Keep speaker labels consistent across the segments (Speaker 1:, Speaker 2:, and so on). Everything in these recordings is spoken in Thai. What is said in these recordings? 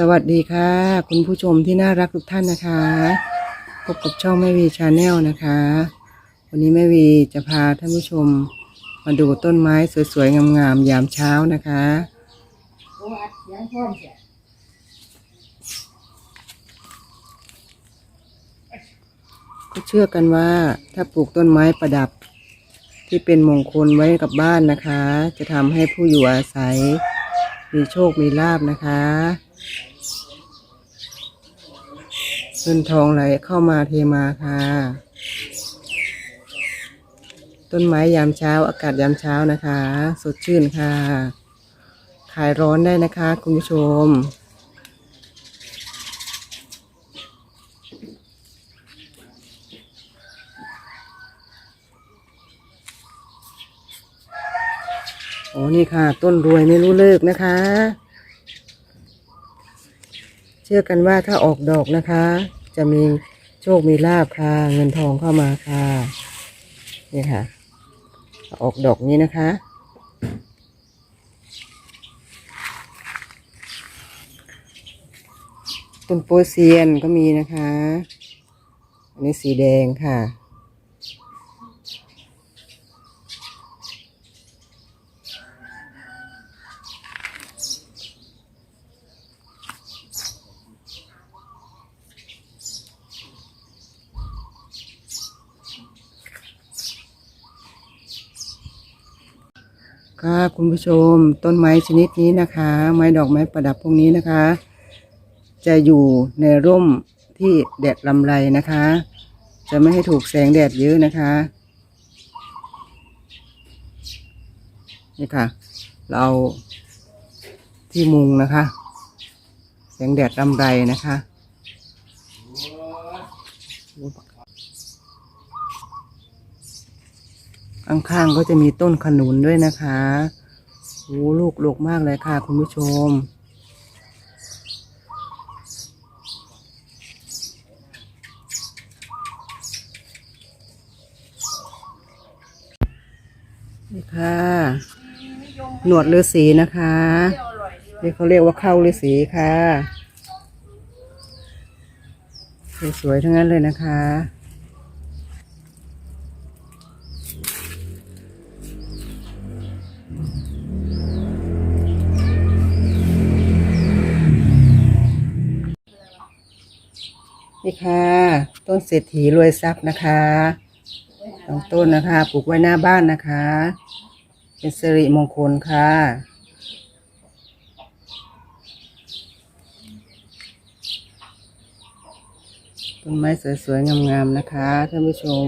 Speaker 1: สวัสดีค่ะ คุณผู้ชมที่น่ารักทุกท่านนะคะพบกับช่องแม่วีชาแนลนะคะ วันนี้แม่วีจะพาท่านผู้ชมมาดูต้นไม้สวยๆงามๆยามเช้านะคะก็เชื่อกันว่าถ้าปลูกต้นไม้ประดับ ที่เป็นมงคลไว้กับบ้านนะคะ จะทำให้ผู้อยู่อาศัย มีโชคมีลาบนะคะ เงินทองไหลเข้ามาเทมาค่ะ ต้นไม้ยามเช้าอากาศยามเช้านะคะ สดชื่นค่ะ ขายร้อนได้นะคะ คุณผู้ชมโอ้นี่ค่ะ ต้นรวยไม่รู้เลิกนะคะ เชื่อกันว่าถ้าออกดอกนะคะ จะมีโชคมีลาบค่ะ เงินทองเข้ามาค่ะ นี่ค่ะ ออกดอกนี้นะคะ ต้นโปเซียนก็มีนะคะ อันนี้สีแดงค่ะ ค่ะคุณผู้ชมต้นไม้ชนิดนี้นะคะ ไม้ดอกไม้ประดับพวกนี้นะคะ จะอยู่ในร่มที่แดดลำไรนะคะ จะไม่ให้ถูกแสงแดดเยอะนะคะนี่ค่ะ เราที่มุงนะคะ แสงแดดลำไรนะคะ ข้างๆก็จะมีต้นขนุนด้วยนะคะโอ้ลูกโลกมากเลยค่ะ คุณผู้ชม นี่ค่ะ หนวดฤาษีนะคะนี่เขาเรียกว่าเข้าฤาษีค่ะ สวยๆทั้งนั้นเลยนะคะ นี่ค่ะ ต้นเศรษฐีรวยทรัพย์นะคะสองต้นนะคะ ปลูกไว้หน้าบ้านนะคะ เป็นสิริมงคลค่ะต้นไม้สวยๆ งามๆ นะคะท่านผู้ชม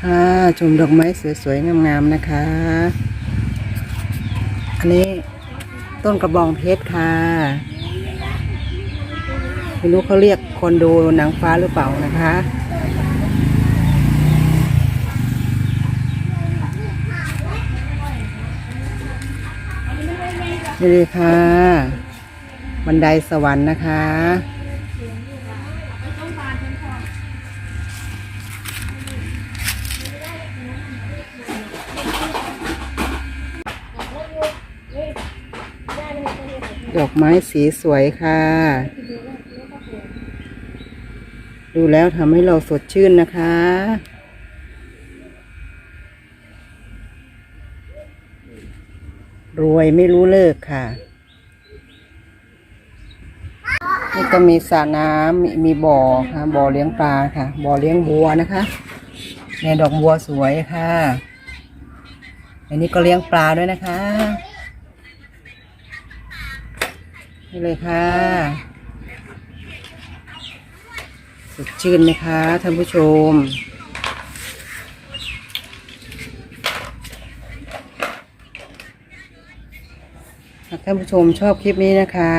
Speaker 1: ค่ะชมดอกไม้สวยๆ งามๆ นะคะ อันนี้ต้นกระบองเพชรค่ะไม่รู้เขาเรียกคนดูหนังฟ้าหรือเปล่านะคะ นี่เลยค่ะ บันไดสวรรค์นะคะ ดอกไม้สีสวยค่ะ ดูแล้วทำให้เราสดชื่นนะคะ รวยไม่รู้เลิกค่ะนี่ก็มีสระน้ำมีมีบ่อค่ะ บ่อเลี้ยงปลาค่ะ บ่อเลี้ยงบัวนะคะเนี่ยดอกบัวสวยค่ะ อันนี้ก็เลี้ยงปลาด้วยนะคะ นี่เลยค่ะ สดชื่นไหมคะท่านผู้ชมหากท่านผู้ชมชอบคลิปนี้นะคะ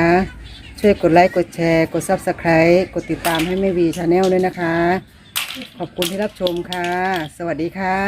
Speaker 1: ช่วยกดไลค์กดแชร์ กด Subscribe กดติดตามให้แม่วีชาแนลด้วยนะคะ ขอบคุณที่รับชมค่ะ สวัสดีค่ะ